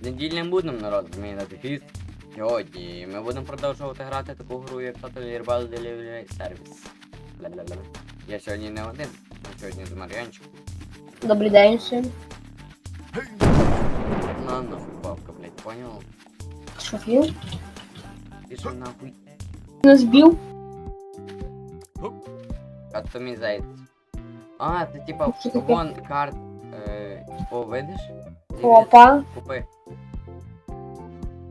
Недільним будемо народ змінити фіст. Сьогодні ми будемо продовжувати грати таку гру, як Total Herbal Delivery Service. Ля-ля-ля. Я сьогодні не один, я сьогодні з Мар'янчиком. Добрий день всім. На нахуй бабка, блядь, понял? Що філ? Пішов нахуй. Не збив? Кастомізейт. А, це типа Що таке? вон карт. Е, о, видиш? Опа. Купи.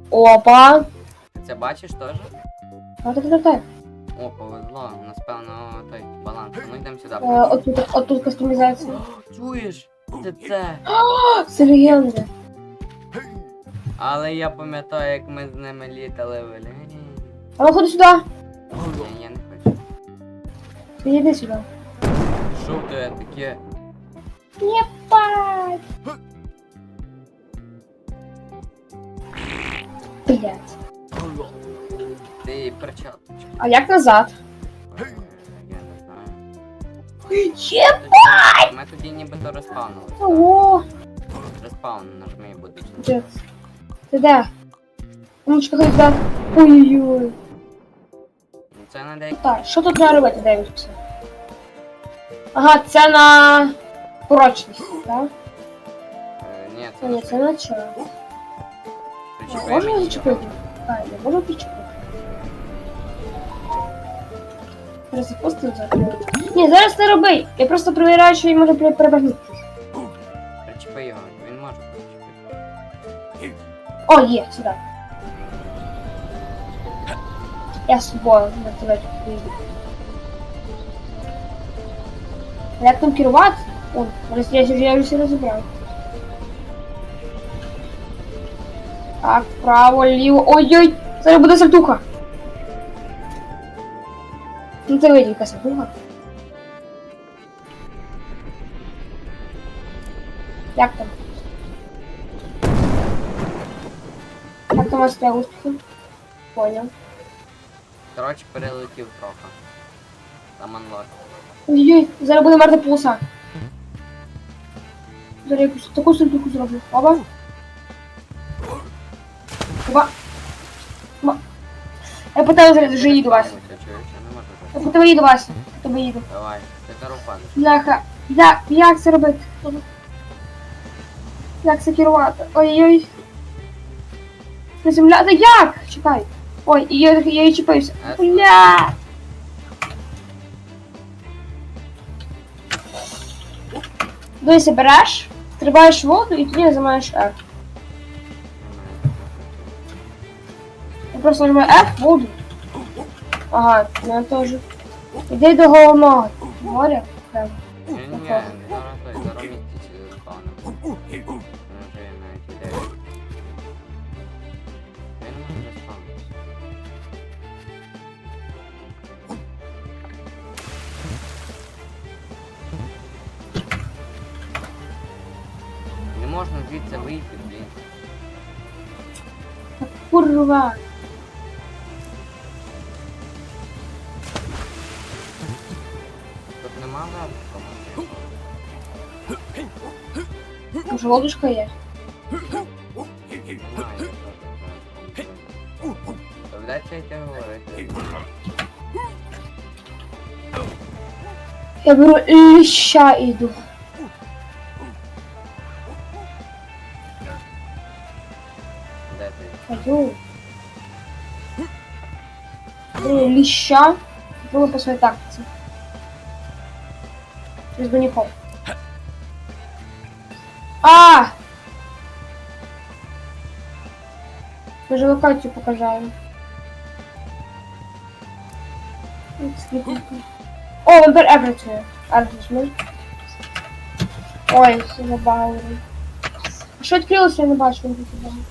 Опа. Це бачиш теж? А так так так. О, повезло, у нас певно той баланс. Ну йдемо сюди. Е, Отут, отут кастомізація. О, Чуєш? Це це. Це легенда. Але я пам'ятаю, як ми з ними літали в. А ну ходи сюди. Ні, я не хочу. Підійди сюди. Що це таке? Єпать. Блять. Ти перчаточки. А як назад? Я не знаю. Єп. Ми тоді нібито респавнилися. Ого. Респаун нажми і будеш. Де? Ти де? Мамочка, ходи сюди. Ой-ой-ой. Ну, Це на деякі. Так, що тут треба робити, дивишся? Ага, це на прочність, так? Е, Ні, це ні, це на час. Причепи Можна зачепити? Так, я можу підчепити. Зараз запустив закрив. Ні, зараз не роби. Я просто перевіряю, що він може перебігнути. Причепи його, він може причепити. О, є, сюди. Я з собою на тебе вийду. Як там керувати? О, я, я вже все розібрав. Так, вправо, ліво. Ой-ой! Зараз буде сальтуха. Ну ти вийди, яка сальтуха. Як там? Як там у вас тебе успіхи? Понял. Коротше, перелетів трохи. Там анлок. Ой-ой, зараз буде мерти полоса. Зараз якусь таку сальтуху зроблю. Оба. Оба. Оба. Я зараз вже їду, Вася. Я Я по тебе їду, Вася. По тебе їду. Давай, ти падаєш. Бляха. Як, як це робити? Як це керувати? Ой-ой. Приземляти як? Чекай. Ой, і я, я її чіпився. Бля. Дивися, береш, стрибаєш воду і тоді нажимаєш F. Я просто нажимаю F, воду. Ага, мене теж. Іди до головного моря. Прямо. Ні, ні, зараз той, зараз місяці заспавнив. Він вже навіть іде. Він може заспавнитися. Не можна звідси вийти, блін. Курва. може. Може лодочка є? Немає. Доведеться йти говорити. Я беру ліща і йду. Де ти? Пойду. Беру ліща. Беру по своїй тактиці. Без баніков. А! Ми же локацію покажаємо. О, він бере працює. Аргус, ми. Ой, забавили. А що відкрилося, я не бачу, він тут забавив.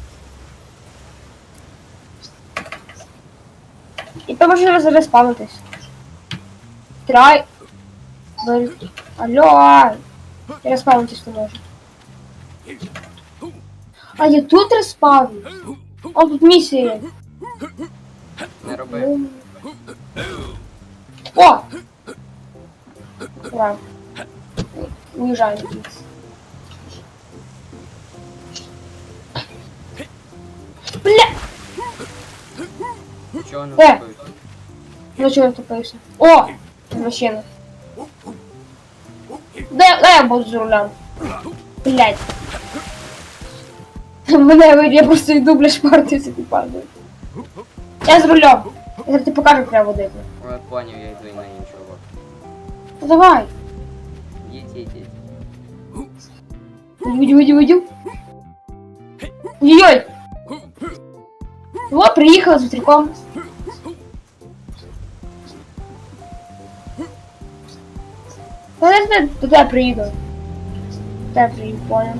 І то може зараз спавнитись. Трай. Бер- Алло. Я респавнитись не можу. А я тут респавнюсь. О, тут місія. Не роби. О! Ура. Уезжаем. Бля! Чого не Е! вступився? Ну чого я тупився? О! Машина. Дай, дай я буду за рулем. Блять. Мене я просто йду, бля, шпартився і падаю. Я з рулем. Я ти покажу, треба водити. О, Я поняв, я йду і на іншого. Ну давай. Їдь, їдь, їдь. Уйди, уйди, уйди. Ой-ой! О, приїхала з вітряком. Подожди, до тебе приїду. Приїду, понял.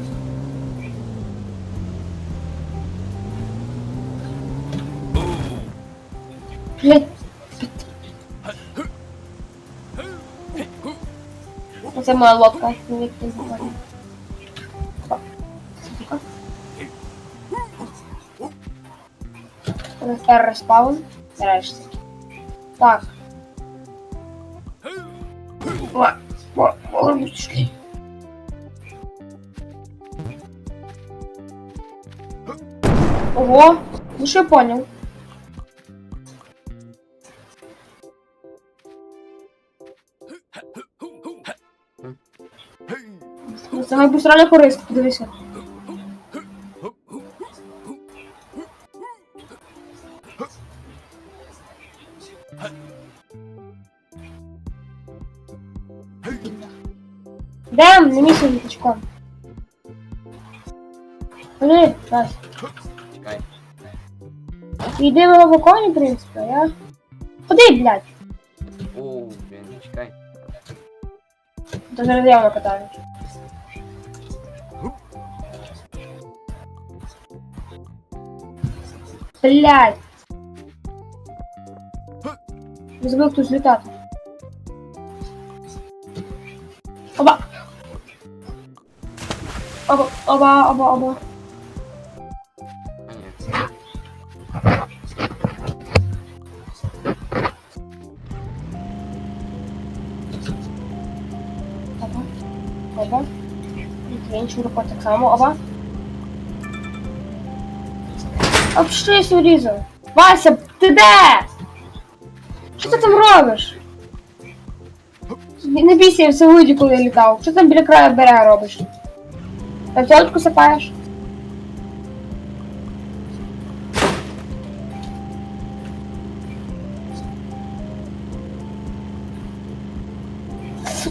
Блять. Оце моя лодка, не говориш. Тепер респаун. Нарешті. Так. О, о, о, Ого, ну що я понял. Ну, Це найбустральна користь, подивися. Дем, не місце літачком. Ходи, раз. Йди в лавоконі, в принципі, я. Ходи, блядь. Оу, блін, чекай. То зараз я накатаю. Блядь. Я забув тут злітати. Оба! Оба, оба, оба, оба. Інший так само, оба. А що я сюди? Вася, ти де? Що ти там робиш? Не бійся, я все вийду, коли літав. Що там біля краю берега робиш? Картошку сапаєш?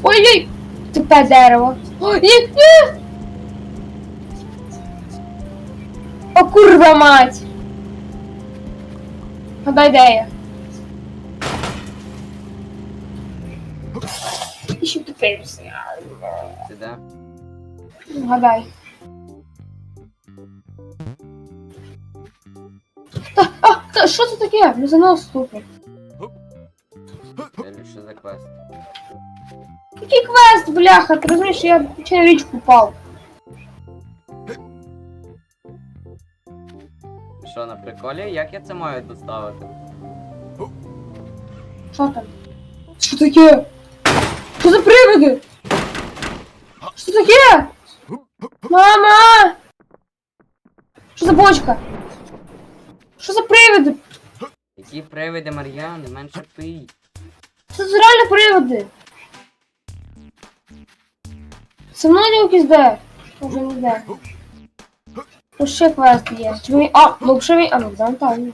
Ой-ой! Тупе дерево. Ой, ні, ні! О, курва мать! Гадай, де я? Ти ще тупився. Ти де? Гадай. Та, а, та, що це таке? Не занос ступить. Далі що за квест? Який квест, бляха, ти розумієш, я через річку впав. Що на приколі? Як я це маю доставити? Що там? Що таке? Що за привиди? Що таке? Мама! Що за бочка? Що за привиди? Які привиди Мар'яни, менше пий. Це за реально привиди. Це мною якийсь де? Може не де. Тут ще квест є. Чи мені... А, ну ще мені... А, ну там там.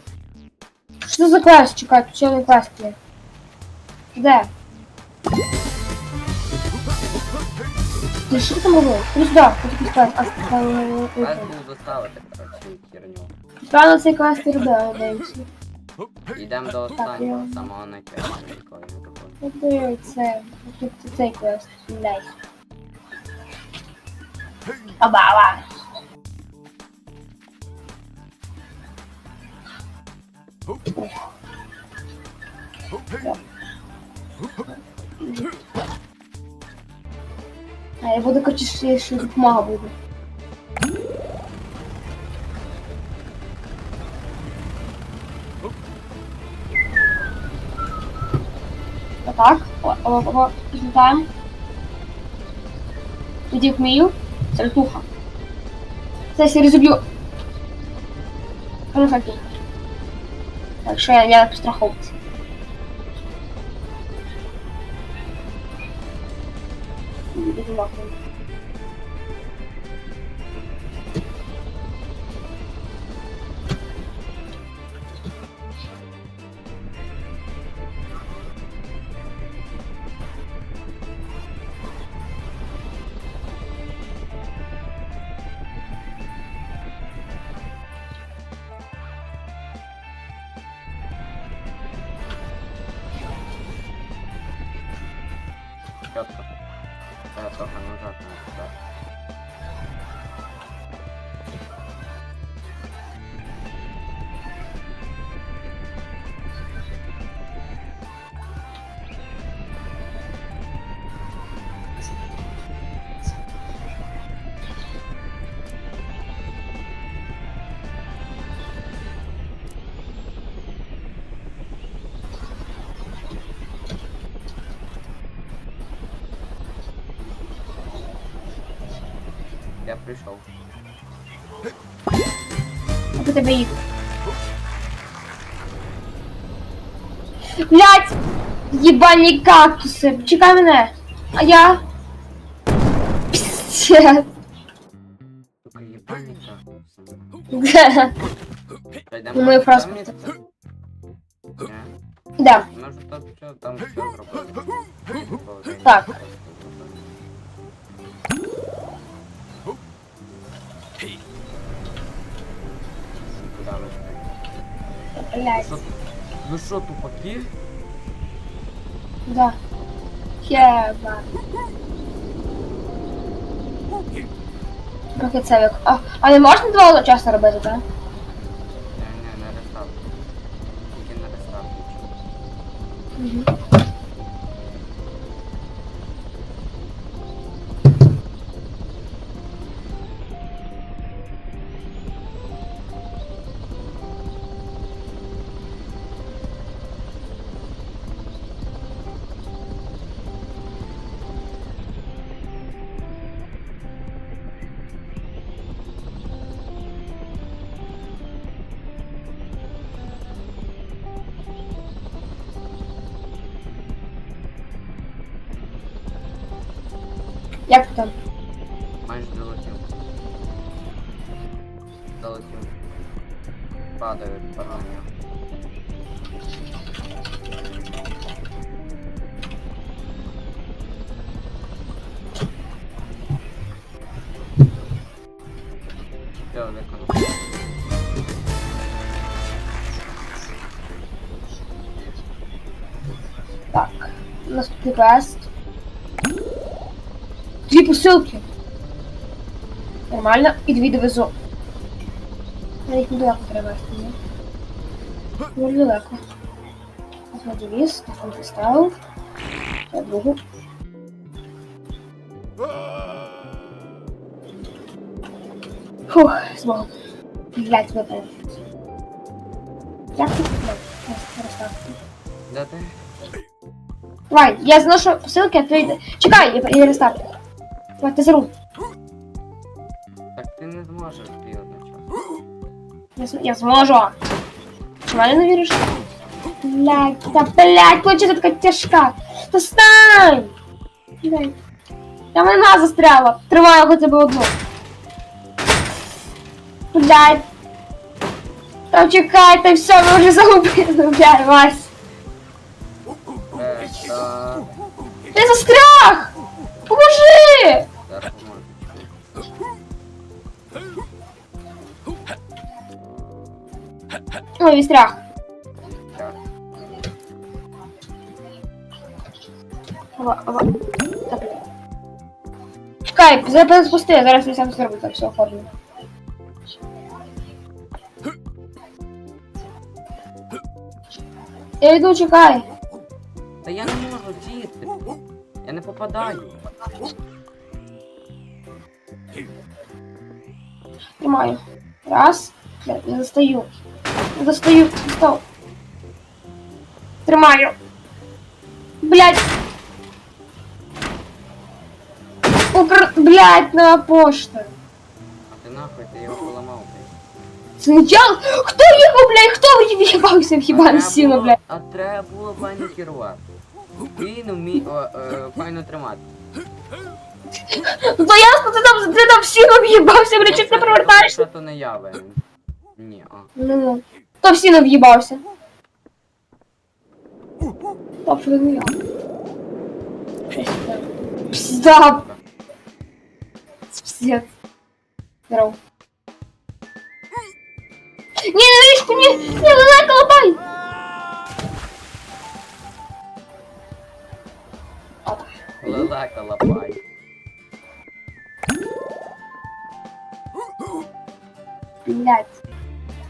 Що за квест? Чекай, тут ще один квест є. Де? Ти що там робив? Іди сюди, тут якийсь квест. А, там... е, Квест е, був доставити, коротше, херню. Правильно цей квест і робив, дивимося. Йдемо до останнього, самого найкращого, якого я проходжу. Тут цей квест. Блядь. Абава. А я буду короче, ще, ще допомога буде. Отак. О, о, о, злітаємо. Тоді вмію. Сальтуха. Це я розіб'ю. Ну так. Так що я, я підстраховувався. Іду нахуй. Прийшов. А по тебе їду. Блять! Єбані кактуси! Чекай мене! А я. Піздець. Сука, їбальник кактус. Де? Пройдемо Ну, мою там фразу місце? Ні. Де? Ми вже там все, там все зробили. Так. Блять. Що- Ви що, тупаки? Да. Хеба. Рухи цевик. А, а не можна два одночасно робити, так? Ні, Як там? Майже долетів. Долетів. Все, виконав. Так. Наступний квест. Дві посилки. Нормально. І дві довезу. Я їх недалеко треба вести, ні? Дуже далеко. Ось я так он поставив. Я другу. Фух, змогу. Блять, випав. Як ти. Давай, я зношу посилки, а ти йди. Чекай, я, я рестарт. Давай, ти. Так ти не зможеш ти одночасно. Я, з- я зможу. Чи в мене не віриш? Блядь, та блядь, плаче така тяжка. Та стань! Блядь. Та мене застряла. Тримаю хоча б одну. Блядь. Та чекай, та все, ми вже загубили. Блядь, Вась. Е, та... Ти застряг! Поможи! Ой, блядь. Чекай, зараз спусти, зараз я сам зроблю так все оформлю. Я йду, чекай. Та я не можу діти. Я не попадаю. Тримаю. Раз. Блядь, не достаю. Не достаю. Достав. Тримаю. Блядь. Укр... Блядь, на пошту. А ти нахуй, ти його поламав, блядь. Це не я? Хто їхав, блядь? Хто в'їбався в А хіба треба сіно, було- блядь? А треба було файно керувати. Він вміє о, е, файно тримати. Ну то ясно, ти там, ти там в сіно в'їбався, блядь, чи ти провертаєшся? Це то не я винен. Ні, а. Ну. То в сіно в'їбався. Топ, що не я. Пізда. Пиздец. Здорово. Ні, не річку, ні, ні, не колобай. Лелека лапай. Блядь.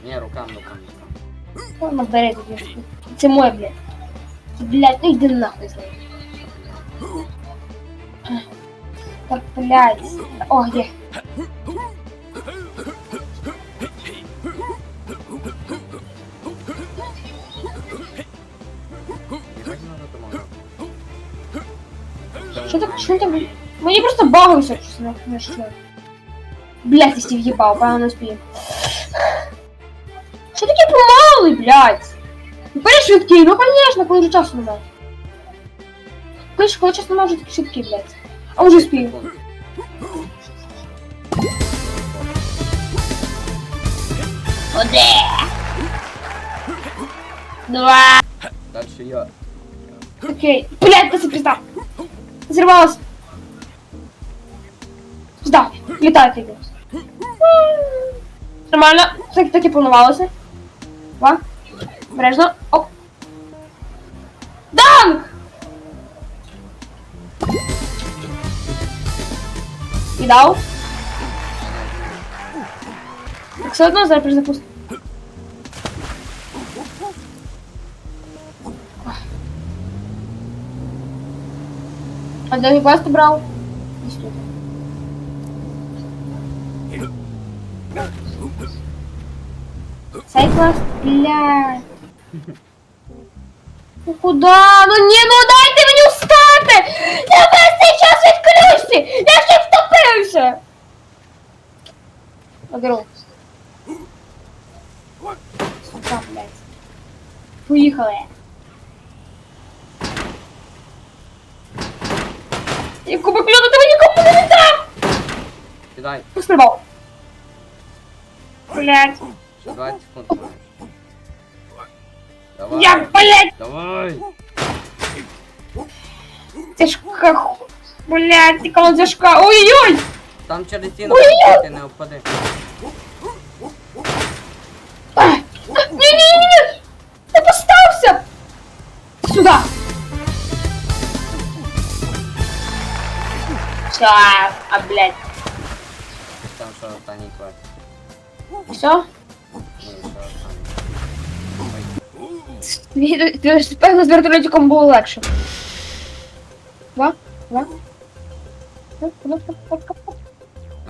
Ні, рукам, рукам, рукам. Ладно, бери тоді. Це моє, блядь. Блядь, ну йди нахуй з нею. Так, блядь. О, є. Що так, що там? Мені просто багаюся, що не що. Блядь, я стів їбав, певно не спів. Що таке помалий, блядь? Ну, Бери швидкий, ну конечно, коли вже часу немає. Коли ж коли часу немає, вже такі швидкі, блядь. А вже спів. Один. Два. Дальше я. Окей. Блядь, да пизда. Взорвалась. Пизда. Летает тебе. Нормально. Так, так і планувалося. Два. Бережно. Оп. Данк! І дав. Так, все одно зараз перезапустимо. А де квест брав? Десь тут. Цей квест? Блядь. Ну куда? Ну ні, ну дайте мені встати! Я весь цей час відключці! Я ще втопився! Огород. Сука, блядь. Поїхали. І кубок льоду тебе нікому не віддам! Кидай. Пострибав. Блядь. Ще 20 секунд маєш. Давай. Я, блядь, Давай. тяжка. Блядь, ти кого тяжка. Ой-ой-ой! Там через стіну Ой-ой! ти не впади. Ні-ні-ні! Ти постався! Сюда! Все, а, блядь. Там що останній квест. Все? Певно, з вертольотиком було легше. Два? Два?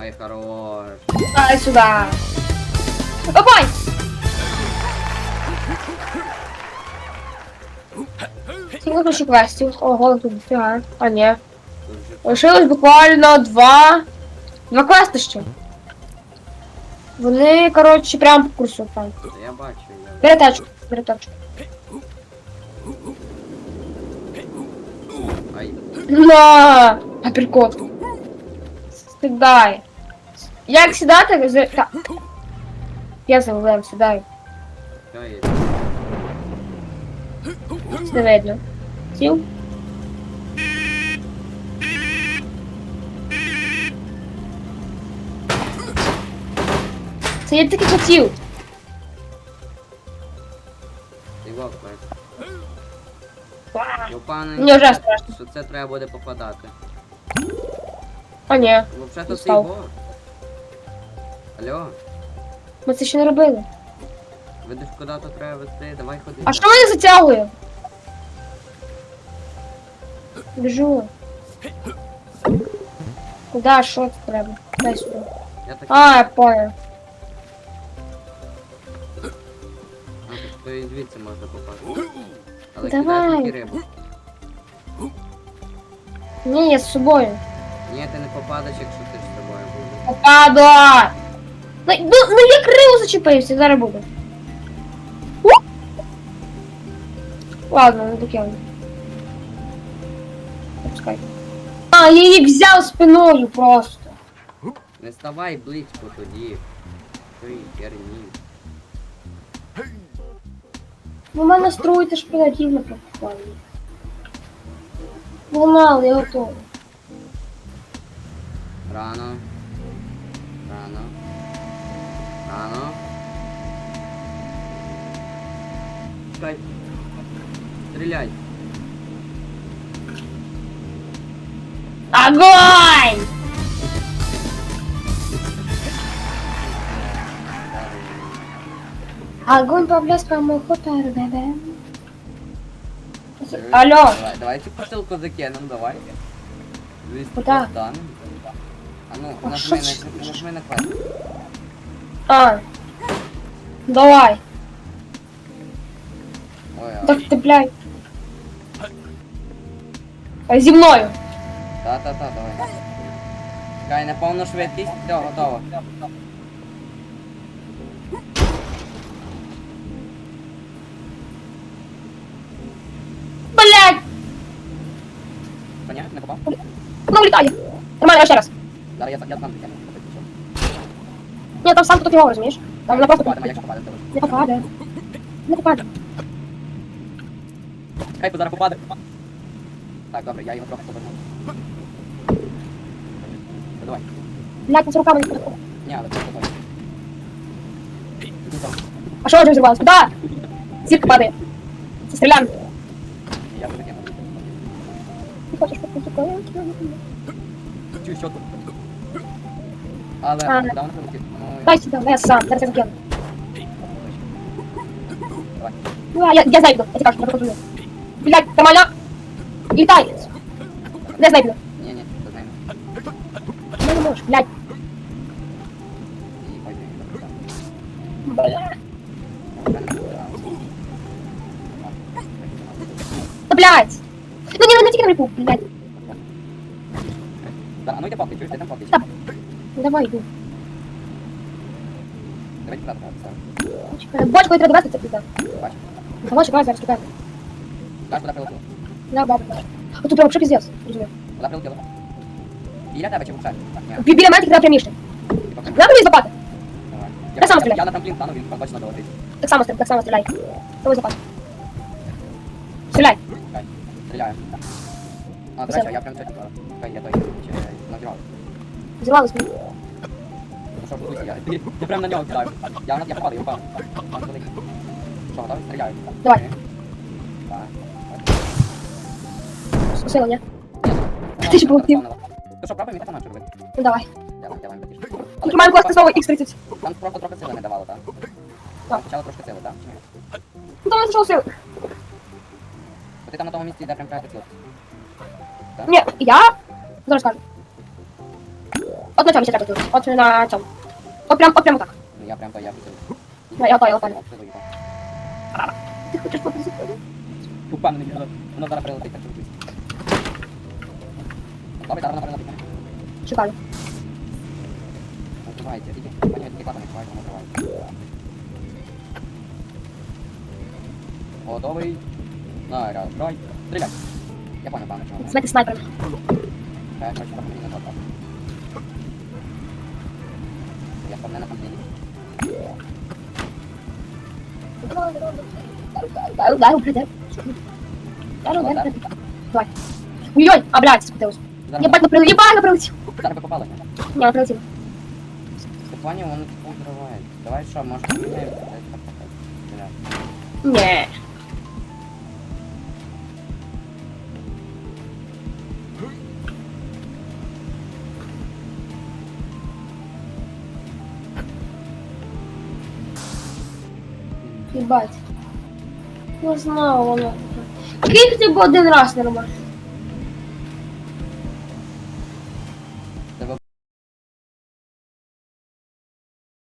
Ай, хорош. Ай, сюда. Опай! Сколько еще квестів? Ого, тут дофіга. А. Тут Лишилось буквально два. Два квести ще. Вони, коротше, прямо по курсу там. я бачу, я. Бери тачку, бери тачку. На! Апперкот. Сідай. Як сідати? З- Так. Я завалив, сідай. Не. Сів? Це я таки хотів. Я впевнений, Мені вже страшно. що це треба буде попадати. А ні, Взагалі то це його. Алло, ми це ще не робили. видиш куди то треба вести, давай ходи. А що мене затягує? Біжу. Куда, що це треба? Дай сюди. Я так... А, я понял. А, так то і звідси можна попасти. Але Давай. кидай тільки рибу. Ні, я з собою. Ні, ти не попадеш, якщо ти з тобою будеш. Попаду! Ну, ну, ну я криво зачепився, зараз буде. У! Ладно, не таке. Пускай. А, я її взяв спиною просто. Не ставай близько тоді. Той херні. Ну, в мене строїти ж рівно пропали. Ламали, я готовий. Рано. Рано. Рано. Чекай. Стріляй. Огонь! Огонь по блескам моего РГБ. Алло, Давай, давай цю посилку закинем, давай. 200 Куда? достанем. А ну, А нажми на, нажми на квест. а. Давай. Ой, ой. Так ти, блядь. А Зі мною. Та-та-та, давай. Чекай, на повну швидкість. Все, готово. Воно. Нормально, я ще раз. Зараз я, я сам закину. Ні, там сам тут його, розумієш? Там не просто якщо попаде, не попаде. Не попаде. Хай зараз попаде. Так, добре, я його трохи поверну. Ну, Давай. Блядь, з руками не підходить. Ні, але просто давай. А що вже взірвалось? Куди? Зірка падає. Це стрілян. Я вже закину. Ти хочеш попустити? Чую, що тут. Але, А, куди вона прилетить? Ну, Дай сюди, я сам, зараз я закину. Давай. Ну, а я, я знаю, я тебе кажу, я покажу. Блядь, нормально. Літай. Не знаю, блядь. Ні, ні, це знаємо. Ну, не можеш, блядь. І пойди. Блядь. Та, блядь. Ну, не, не тільки на рипу, блядь. Да, а ну йди поки, чуєш, ти там поки. Так. Ну, давай, йду. Давай туди, туди, туди. Чекай, Бочку я треба довести, це піде. Бач. Давай, чекай, зараз, чекай. Бач, куди прилетіло. Да, бабу, бачу. А тут прям що пиздец, розумію. Куди прилетіло? Біля тебе чи в шарі? Ні, Бі- Біля мене тільки треба пряміше. ти поки. Треба мені запати. Я сам Я- стріляю. Я на трамплін стану, він точно долетить. Так само стріляй, так само стріляй. Давай запати. Стріляй. Чекай, стріляю. А, речі, я прям чекаю. Чекай, я той, чи називав. Зірвалось мені. Ну що, будуйся, я, я прям на нього кидаю. Я, я попадаю, я. Там. Що, готовий? Стріляю. Давай. Давай. Сила, ні? Ну, Ти ж полетів. Ти що, пробуй мені так робити? Ну давай. Вам, я вам більше. Тримаємо класти знову X30. Нам просто трохи сили не давало, так? Так. Почало трошки сили, так? Ну там не зайшов сили. Ти там на тому місці, де прям треба цілити. Ні, я? Зараз скажу. От на цьому ще треба тут. От на цьому. От прям, я прям то я прицілив. Я, я опалю, опалю. Обстрілив його. Ти хочеш попризити? Упевнений, воно- зараз прилетить, так що. Добре, зараз воно прилетить. Шукаю. Відкривається, тільки, поняв, тільки клапан відкривається, воно відкривається. Готовий. Наряд. Стріляй. Я понял, пане, чого. Смити снайпером. Я хочу трохи мені назад. так. Я впевнений на кампіні. Дай, дай, блядь, дай. Дай, дай, дай. Давай. Ой-ой, а, блядь, спиталась. Зараз, Ебать, не прилетів. Ебать, не прилетів. зараз би попали. Ні, не прилетів. Стефані, воно тут взриває. Давай що, може поміняємо? Ні. Ебать. Не знаю, воно. Який хоча б один раз нормально.